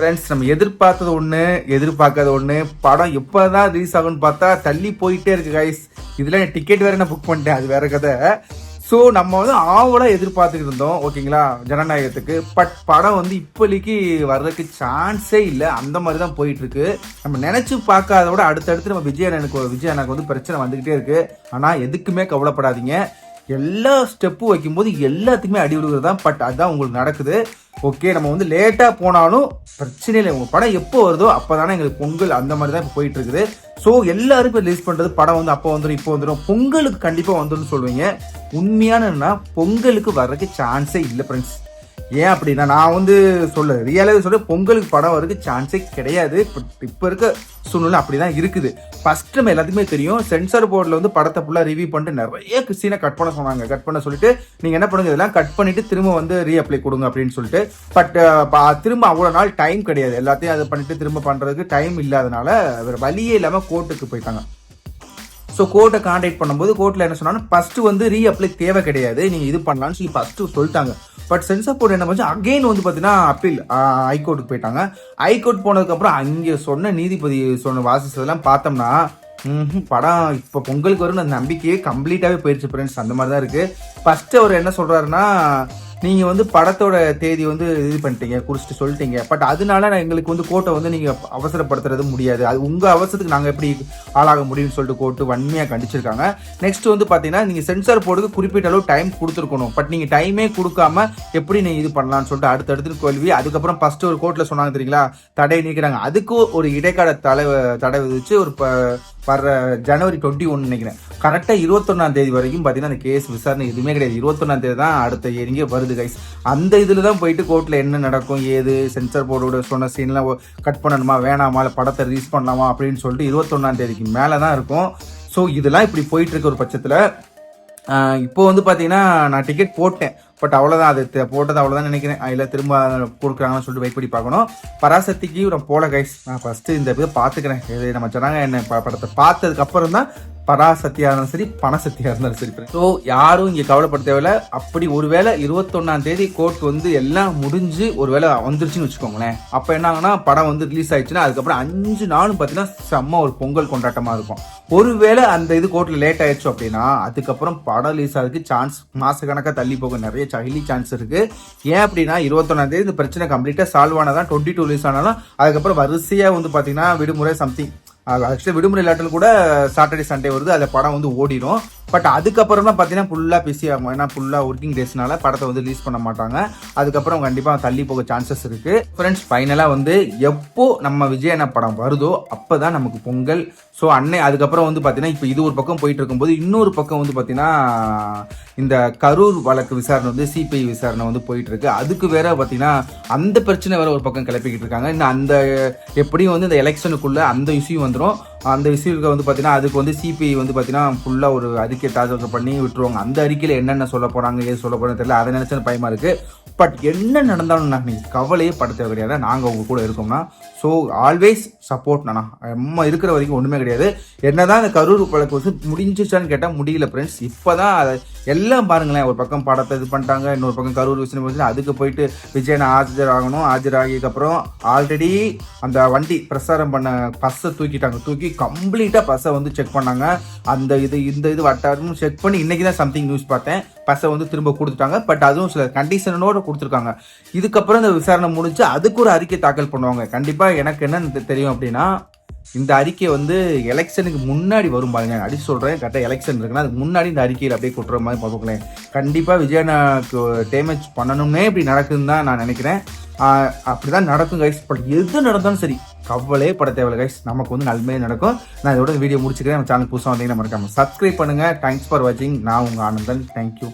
Friends நம்ம எதிர்பார்த்தது ஒன்று எதிர்பார்க்காத ஒன்று படம் எப்போ தான் ரிலீஸ் ஆகும்னு பார்த்தா தள்ளி போயிட்டே இருக்கு கைஸ் இதில் டிக்கெட் வேற நான் புக் பண்ணிட்டேன் அது வேற கதை. ஸோ நம்ம வந்து ஆவலாக எதிர்பார்த்துக்கிட்டு இருந்தோம் ஓகேங்களா ஜனநாயகத்துக்கு. பட் படம் வந்து இப்போதைக்கு வர்றதுக்கு சான்ஸே இல்லை. அந்த மாதிரி தான் போயிட்டுருக்கு. நம்ம நினச்சி பார்க்காத விட அடுத்தடுத்து நம்ம விஜய் அண்ணனுக்கு விஜய் அண்ணனுக்கு வந்து பிரச்சனை வந்துகிட்டே இருக்குது ஆனால் எதுக்குமே கவலைப்படாதீங்க. எல்லா ஸ்டெப்பும் வைக்கும்போது எல்லாத்துக்குமே அடி விடுகிறது தான் பட் அதுதான் உங்களுக்கு நடக்குது. ஓகே நம்ம வந்து லேட்டாக போனாலும் பிரச்சனை இல்லை. உங்கள் படம் எப்போ வருதோ அப்போ தானே எங்களுக்கு பொங்கல் அந்த மாதிரி தான் இப்போ போயிட்டு இருக்குது. ஸோ எல்லாரும் இப்போ ரிலீஸ் பண்ணுறது படம் வந்து அப்போ வந்துடும் இப்போ வந்துடும் பொங்கலுக்கு கண்டிப்பாக வந்துடும் சொல்லுவீங்க உண்மையானன்னா பொங்கலுக்கு வர்றதுக்கு சான்ஸே இல்லை ஃப்ரெண்ட்ஸ் ஏன் அப்படின்னா நான் வந்து சொல்ல ரியலாகவே சொல்ல பொங்கலுக்கு படம் வரதுக்கு சான்ஸே கிடையாது. பட் இப்போ இருக்க சூழ்நிலை அப்படி தான் இருக்குது. ஃபர்ஸ்ட் நம்ம எல்லாத்துக்குமே தெரியும் சென்சார் போர்டில் வந்து படத்தை ஃபுல்லாக ரிவ்யூ பண்ணிட்டு நிறைய சீனை கட் பண்ண சொன்னாங்க. கட் பண்ண சொல்லிட்டு நீங்கள் என்ன பண்ணுங்க இதெல்லாம் கட் பண்ணிட்டு திரும்ப வந்து ரீஅப்ளை கொடுங்க அப்படின்னு சொல்லிட்டு. பட் திரும்ப அவ்வளோ நாள் டைம் கிடையாது. எல்லாத்தையும் அதை பண்ணிட்டு திரும்ப பண்ணுறதுக்கு டைம் இல்லாதனால வேறு வழியே இல்லாமல் கோர்ட்டுக்கு போயிட்டாங்க. ஸோ கோர்ட்டை கான்டாக்ட் பண்ணும்போது கோர்ட்டில் என்ன சொன்னாலும் ஃபஸ்ட்டு வந்து ரீ அப்ளை தேவை கிடையாது. நீங்கள் இது பண்ணலாம்னு சொல்லி ஃபஸ்ட்டு சொல்லிட்டாங்க. பட் சென்சார் போர்டு என்ன பண்ணி அகைன் வந்து பார்த்தீங்கன்னா அப்பீல் ஹைகோர்ட்டுக்கு போயிட்டாங்க. ஹைகோர்ட் போனதுக்கப்புறம் அங்கே சொன்ன நீதிபதி சொன்ன வாசிச்சதெல்லாம் பார்த்தோம்னா படம் இப்போ பொங்கலுக்கு வரும்னு அந்த நம்பிக்கையே கம்ப்ளீட்டாகவே போயிடுச்சு ஃப்ரெண்ட்ஸ் அந்த மாதிரி தான் இருக்குது ஃபஸ்ட்டு அவர் என்ன சொல்கிறாருன்னா நீங்கள் வந்து படத்தோட தேதி வந்து இது பண்ணிட்டீங்க குறிச்சிட்டு சொல்லிட்டீங்க. பட் அதனால நான் எங்களுக்கு வந்து கோட்டை வந்து நீங்கள் அவசரப்படுத்துறது முடியாது. அது உங்கள் அவசரத்துக்கு நாங்கள் எப்படி ஆளாக முடியும்னு சொல்லிட்டு கோர்ட்டு வன்மையாக கண்டிச்சிருக்காங்க. நெக்ஸ்ட் வந்து பார்த்தீங்கன்னா நீங்கள் சென்சார் போர்டுக்கு குறிப்பிட்ட அளவு டைம் கொடுத்துருக்கணும். பட் நீங்கள் டைமே கொடுக்காம எப்படி நீங்கள் இது பண்ணலாம்னு சொல்லிட்டு அடுத்தடுத்து கேள்வி. அதுக்கப்புறம் ஃபர்ஸ்ட் ஒரு கோர்ட்டில் சொன்னாங்க தெரியுங்களா? தடை நீக்கிறாங்க. அதுக்கு ஒரு இடைக்கால தலை தடை விதிச்சு ஒரு வர்ற ஜனவரி டுவெண்ட்டி ஒன் நினைக்கிறேன் கரெக்டாக இருபத்தொன்னாம் தேதி வரைக்கும் பார்த்தீங்கன்னா அந்த கேஸ் விசாரணை எதுவுமே கிடையாது. இருபத்தொன்னாம் தேதி தான் அடுத்த இறங்கி வருது கைஸ் அந்த இதில் தான் போயிட்டு கோர்ட்டில் என்ன நடக்கும் ஏது சென்சார் போர்டோட சொன்ன சீன்லாம் கட் பண்ணணுமா வேணாமா இல்லை படத்தை ரிலீஸ் பண்ணலாமா அப்படின்னு சொல்லிட்டு இருபத்தொன்னாம் தேதிக்கு மேலே தான் இருக்கும். ஸோ இதெல்லாம் இப்படி போயிட்டு இருக்க ஒரு பட்சத்தில் இப்போ வந்து பார்த்தீங்கன்னா நான் டிக்கெட் போட்டேன். பட் அவ்வளோதான் அது போட்டது அவ்வளோதான் நினைக்கிறேன். இல்லை திரும்ப கொடுக்குறாங்கன்னு சொல்லிட்டு வெயிட் பண்ணி பார்க்கணும். பராசக்திக்கு நான் போல கைஸ் நான் ஃபஸ்ட்டு இந்த இதை பார்த்துக்கிறேன். இது நம்ம சொன்னாங்க என்ன ப- படத்தை பார்த்ததுக்கப்புறம் தான் பராசக்தியாக இருந்தாலும் சரி பணசக்தியாக இருந்தாலும் சரி ஸோ யாரும் இங்கே கவலைப்பட தேவையில்ல. அப்படி ஒருவேளை இருபத்தொன்னாம் தேதி கோர்ட் வந்து எல்லாம் முடிஞ்சு ஒருவேளை வந்துருச்சுன்னு வச்சுக்கோங்களேன். அப்போ என்னாங்கன்னா படம் வந்து ரிலீஸ் ஆயிடுச்சுன்னா அதுக்கப்புறம் அஞ்சு நாளும் பார்த்தீங்கன்னா செம்ம ஒரு பொங்கல் கொண்டாட்டமாக இருக்கும். ஒருவேளை அந்த இது கோர்ட்டில் லேட் ஆயிடுச்சு அப்படின்னா அதுக்கப்புறம் படம் ரிலீஸ் ஆகிறதுக்கு சான்ஸ் மாசக்கணக்காக தள்ளி போக நிறைய ஹைலி சான்ஸ் இருக்கு. ஏன் அப்படின்னா இருபத்தொன்னாம் தேதி இந்த பிரச்சனை கம்ப்ளீட்டாக சால்வ் ஆனதான் டுவெண்ட்டி டூ ரிலீஸ் ஆனாலும் அதுக்கப்புறம் வரிசையாக வந்து பார்த்தீங்கன்னா விடுமுறை சம்திங் ஆக்சுவலி விடுமுறை இல்லாட்டில் கூட சாட்டர்டே சண்டே வருது. அதில் படம் வந்து ஓடிடும் பட் அதுக்கப்புறம் தான் பார்த்தீங்கன்னா ஃபுல்லாக பிஸி ஆகும். ஏன்னா ஃபுல்லாக ஒர்க்கிங் டேஸ்னால படத்தை வந்து ரிலீஸ் பண்ண மாட்டாங்க. அதுக்கப்புறம் கண்டிப்பாக தள்ளி போக சான்சஸ் இருக்குது ஃப்ரெண்ட்ஸ் ஃபைனலாக வந்து எப்போ நம்ம விஜய் படம் வருதோ அப்போ தான் நமக்கு பொங்கல். ஸோ அன்னை அதுக்கப்புறம் வந்து பார்த்தீங்கன்னா இப்போ இது ஒரு பக்கம் போயிட்டு இருக்கும்போது இன்னொரு பக்கம் வந்து பார்த்தீங்கன்னா இந்த கரூர் வழக்கு விசாரணை வந்து சிபிஐ விசாரணை வந்து போயிட்டு இருக்கு. அதுக்கு வேற பார்த்தீங்கன்னா அந்த பிரச்சனை வேற ஒரு பக்கம் கிளப்பிக்கிட்டு இருக்காங்க. இன்னும் அந்த எப்படியும் வந்து இந்த எலெக்ஷனுக்குள்ள அந்த இஷ்யூ வந்துடும் அந்த இஷ்யூக்கு வந்து பார்த்தீங்கன்னா அதுக்கு வந்து சிபிஐ வந்து பார்த்தீங்கன்னா ஃபுல்லாக ஒரு அறிக்கை தாக்கல் பண்ணி விட்டுருவாங்க. அந்த அறிக்கையில் என்னென்ன சொல்ல போகிறாங்க ஏது சொல்ல போறாங்க தெரியல. அதை நினைச்ச பயமாக இருக்குது பட் என்ன நடந்தாலும் நான் நீங்கள் கவலையே படுத்த கிடையாது. நாங்கள் உங்கள் கூட இருக்கோம்னா ஸோ ஆல்வேஸ் சப்போர்ட் நானா. நம்ம இருக்கிற வரைக்கும் ஒன்றுமே கிடையாது. என்ன தான் இந்த கரூர் வழக்கு வந்து முடிஞ்சிச்சான்னு கேட்டால் முடியல ஃப்ரெண்ட்ஸ் இப்போ தான் அதை எல்லாம் பாருங்களேன். ஒரு பக்கம் படத்தை இது பண்ணிட்டாங்க இன்னொரு பக்கம் கரூர் விஷயம் போச்சு அதுக்கு போயிட்டு விஜயனை ஆஜராகணும் ஆஜராகியதுக்கப்புறம் ஆல்ரெடி அந்த வண்டி பிரசாரம் பண்ண பஸ்ஸை தூக்கிட்டாங்க. தூக்கி கம்ப்ளீட்டாக பஸ்ஸை வந்து செக் பண்ணாங்க. அந்த இது இந்த இது வட்டாரமும் செக் பண்ணி இன்னைக்கு தான் சம்திங் நியூஸ் பார்த்தேன். பஸ்ஸை வந்து திரும்ப கொடுத்துட்டாங்க. பட் அதுவும் சில கண்டிஷனோட கொடுத்துருக்காங்க. இதுக்கப்புறம் இந்த விசாரணை முடிஞ்சு அதுக்கு ஒரு அறிக்கை தாக்கல் பண்ணுவாங்க. கண்டிப்பாக எனக்கு என்ன தெரியும் அப்படின்னா இந்த அறிக்கை வந்து எலெக்ஷனுக்கு முன்னாடி வரும் பாருங்க. அடிச்சு சொல்கிறேன் கரெக்டாக எலெக்ஷன் இருக்குன்னா அதுக்கு முன்னாடி இந்த அறிக்கையில் அப்படியே கொட்டுற மாதிரி பார்ப்போங்களேன். கண்டிப்பாக விஜயனாக்கு டேமேஜ் பண்ணணும்னே இப்படி நடக்குதுன்னு தான் நான் நினைக்கிறேன். அப்படி தான் நடக்கும் கைஸ் பட் எது நடந்தாலும் சரி கவலையே பட தேவையில்ல கைஸ் நமக்கு வந்து நன்மையே நடக்கும். நான் இதோட வீடியோ முடிச்சுக்கிறேன். நம்ம சேனல் புதுசாக வந்தீங்கன்னா மறக்காமல் சப்ஸ்கிரைப் பண்ணுங்க. தேங்க்ஸ் ஃபார் வாட்சிங் நான் உங்கள் ஆனந்தன். தேங்க்யூ